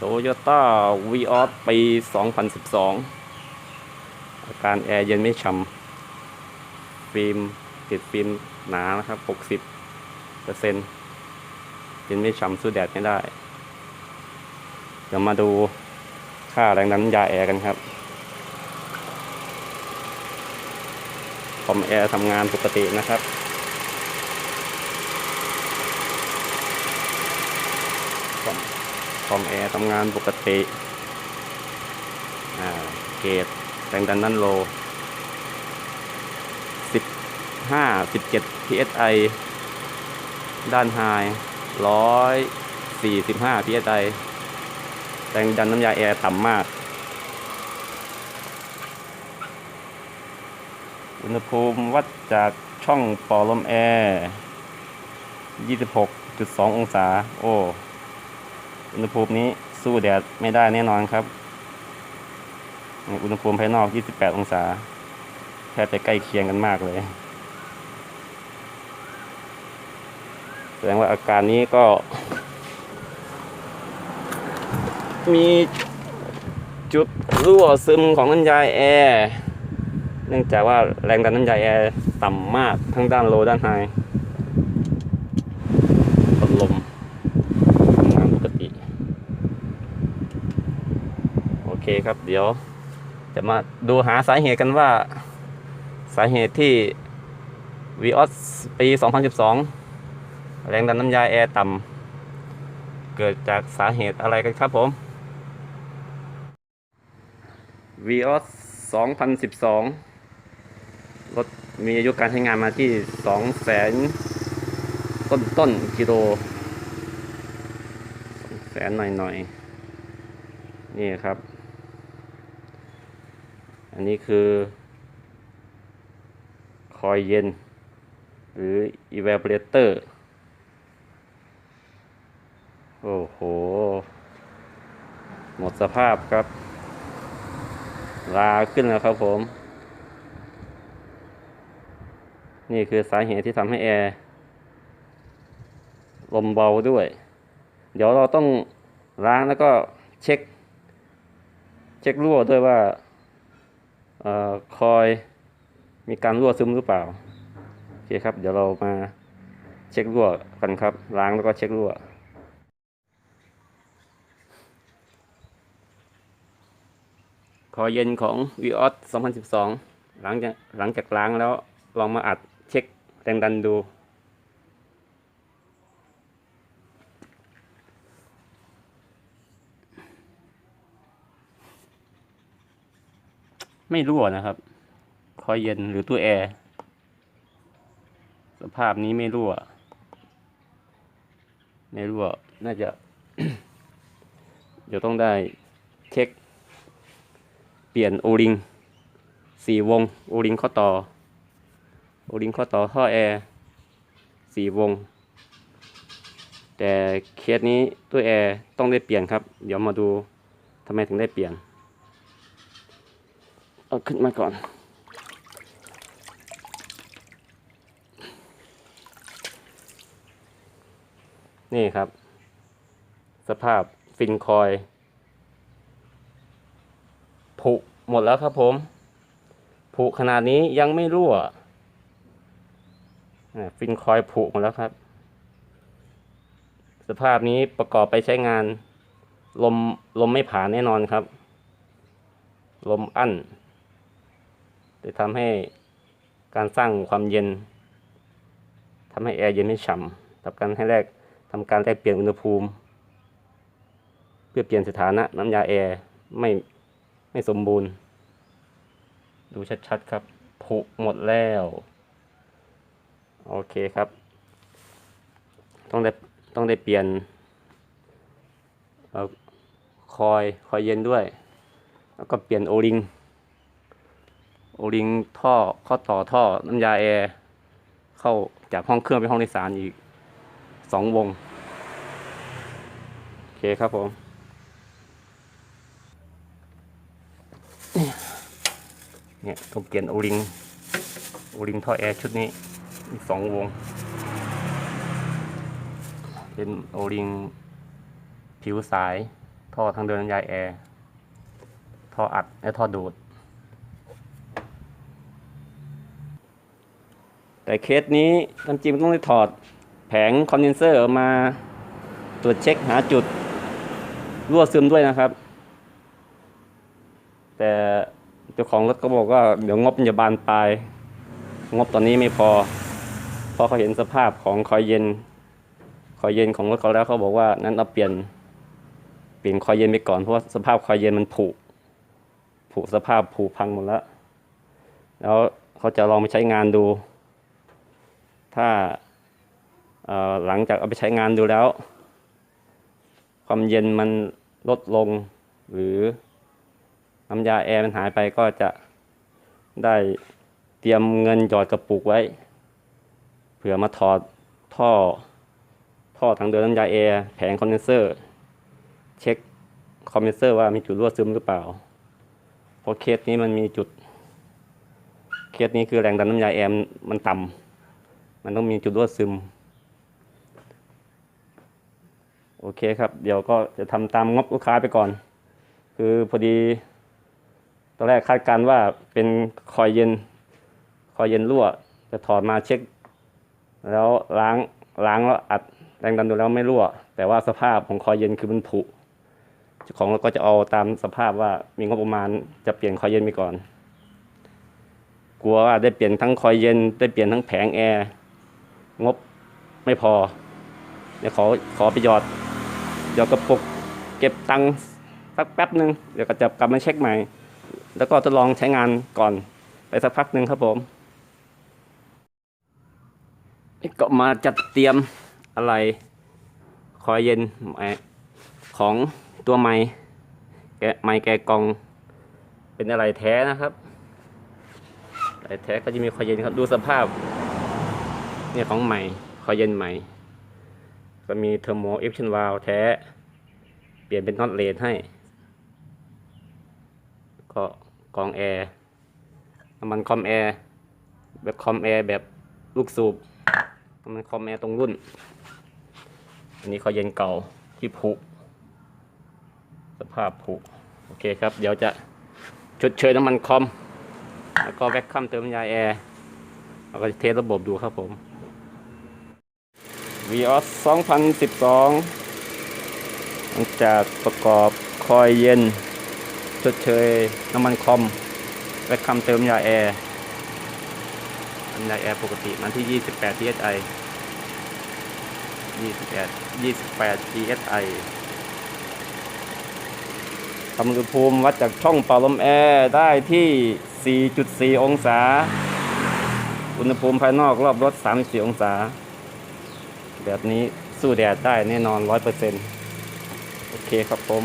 โตโยต้าวีออสปี 2012 อาการแอร์เย็นไม่ฉ่ำฟิล์มติดฟิล์มหนานะครับ 60เปอร์เซ็นต์เย็นไม่ฉ่ำสู้แดดไม่ได้ เดี๋ยวมาดูค่าแรงดันยาแอร์กันครับคอมแอร์ทำงานปกตินะครับคอม คอมแอร์ทำงานปกติเกจแรงดันนั่นโลสิบห้าสิบเจ็ด psi ด้านไฮร้อยสี่สิบห้า psi แรงดันน้ำยาแอร์ต่ำมาก อุณหภูมิวัดจากช่องปลอลมแอร์ 26.2 องศา โอ้ อุณหภูมินี้สู้แดดไม่ได้แน่นอนครับ อุณหภูมิภายนอก 28 องศา แทบจะใกล้เคียงกันมากเลย แสดงว่าอาการนี้ก็ มีจุดรั่วซึมของน้ำยาแอร์ เนื่องจากว่าแรงดันน้ำยาแอร์ต่ำมากทั้งด้านโลด้านไฮพัดลมทำงานปกติ โอเคครับ เดี๋ยว จะมาดูหาสาเหตุกันว่า สาเหตุที่ Vios ปี 2012 แรงดันน้ำยาแอร์ต่ำเกิดจากสาเหตุอะไรกันครับผม Vios 2012 รถมีอายุการใช้งานมาที่2แสนต้นต้นๆกิโลแสนหน่อยหน่อยๆนี่ครับ อันนี้คือ คอยเย็น หรือ evaporator โอ้โห หมดสภาพครับ ลาขึ้นแล้วครับผม นี่คือสาเหตุที่ทำให้แอร์ลมเบาด้วย เดี๋ยวเราต้องล้างแล้วก็เช็ค เช็ครั่วด้วยว่า คอยมีการรั่วซึมหรือเปล่า โอเคครับ เดี๋ยวเรามาเช็ครั่วกันครับ ล้างแล้วก็เช็ครั่ว คอเย็นของ v ีออส2012 หลังจากหลังจากล้างแล้วลองมาอัดเช็คแรงดันดู ไม่รั่วนะครับ คอยเย็นหรือตู้แอร์สภาพนี้ไม่รั่ว ไม่รั่ว น่าจะ เดี๋ยวต้องได้เช็ค เปลี่ยนโอริงสี่วง โอริงข้อต่อ โอริงข้อต่อท่อแอร์สี่วง แต่เคสนี้ตู้แอร์ต้องได้เปลี่ยนครับ เดี๋ยวมาดูทำไมถึงได้เปลี่ยน เอาขึ้นมาก่อน นี่ครับ สภาพฟินคอยผุหมดแล้วครับผมผุขนาดนี้ยังไม่รั่วฟินคอยผุหมดแล้วครับ สภาพนี้ประกอบไปใช้งาน ลมลมไม่ผ่านแน่นอนครับ ลมอั้น จะทำให้การสร้างความเย็นทำให้แอร์เย็นไม่ฉ่ำทำการให้แรกทำการแลกเปลี่ยนอุณหภูมิ เพื่อเปลี่ยนสถานะน้ำยาแอร์ไม่ไม่สมบูรณ์ ดูชัดๆครับผุหมดแล้ว โอเคครับ ต้องได้ต้องได้เปลี่ยนคอยคอยเย็นด้วย แล้วก็เปลี่ยนโอริง โอริงท่อข้อต่อท่อน้ำยาแอร์เข้าจากห้องเครื่องไปห้องโดยสารอีกสองวง โอเคครับผม เนี่ยต้องเปลี่ยนโอริงโอริงท่อแอร์ชุดนี้มีสองวง เป็นโอริงผิวสายท่อท่อทางเดินน้ำยาแอร์ ท่ออัดและท่อดูด แต่เคสนี้จริงๆต้องได้ถอดแผงคอนเดนเซอร์ออกมาตรวจเช็คหาจุดรั่วซึมด้วยนะครับ แต่เจ้าของรถก็บอกว่าเดี๋ยวงบจะบานปลาย งบตอนนี้ไม่พอพราะเขาเห็นสภาพของคอยเย็น คอยเย็นของรถเขาแล้วเขาบอกว่านั้นเอาเปลี่ยนเปลี่ยนคอยเย็นไปก่อนเพราะว่าสภาพคอยเย็นมันผุผุสภาพผุพังหมดแล้ว แล้วเขาจะลองไปใช้งานดู ถ้าหลังจากเอาไปใช้งานดูแล้ว ความเย็นมันลดลง หรือน้ำยาแอร์มันหายไปก็จะได้เตรียมเงินหยอดกระปุกไว้ เผื่อมาถอดท่อ ท่อทางเดินน้ำยาแอร์แผงคอนเดนเซอร์ เช็คคอมเพรสเซอร์ว่ามีจุดรั่วซึมหรือเปล่า เพราะเคสนี้มันมีจุด เคสนี้คือแรงดันน้ำยาแอร์มันต่ำ มันต้องมีจุดรั่วซึม โอเคครับ เดี๋ยวก็จะทำตามงบลูกค้าไปก่อน คือพอดี ตอนแรกคาดการว่าเป็นคอยเย็น คอยเย็นรั่ว จะถอดมาเช็ค แล้วล้างล้างแล้วอัดแรงดันดูแล้วไม่รั่ว แต่ว่าสภาพของคอยเย็นคือมันผุเจ้าของเราก็จะเอาตามสภาพว่ามีงบประมาณจะเปลี่ยนคอยเย็นไปก่อน กลัวว่าได้เปลี่ยนทั้งคอยเย็น ได้เปลี่ยนทั้งแผงแอร์ งบไม่พอเดี๋ยวขอขอไปหยอดหยอดกระปุกเก็บตังค์สักแป๊บหนึ่งเดี๋ยวก็จะกลับมาเช็คใหม่ แล้วก็ทดลองใช้งานก่อนไปสักพักหนึ่งครับผมนี่ก็มาจัดเตรียมอะไรคอยเย็นของตัวไม้แกไม้แกกองเป็นอะไรแท้นะครับอะไรแท้ก็จะมีคอยเย็นครับดูสภาพ เนี่ยของใหม่คอยเย็นใหม่ ก็มีเทอร์โมเอฟชันวาลแท้ เปลี่ยนเป็นน็อตเลนให้ ก็กองแอร์น้ำมันคอมแอร์แบบคอมแอร์แบบลูกสูบน้ำมันคอมแอร์ตรงรุ่น อันนี้เขาเย็นเก่าที่ผุสภาพผุโอเคครับ เดี๋ยวจะชดเชยน้ำมันคอม แล้วก็แว็กคัมเติมยาแอร์แล้วก็จะเทสระบบดูครับผม VOS 2012 หลังจากประกอบคอยเย็น ชดเชยน้ำมันคอมแว็กคัมเติมยาแอร์ยาแอร์ปกติมันที่ 28 psi 28 28 psi ทำอุณหภูมิวัดจากช่องเป่าลมแอร์ได้ที่ 4.4 องศา อุณหภูมิภายนอกรอบรถ 34 องศา แบบนี้สู้แดดได้แน่นอนร้อยเปอร์เซ็นต์โอเคครับผม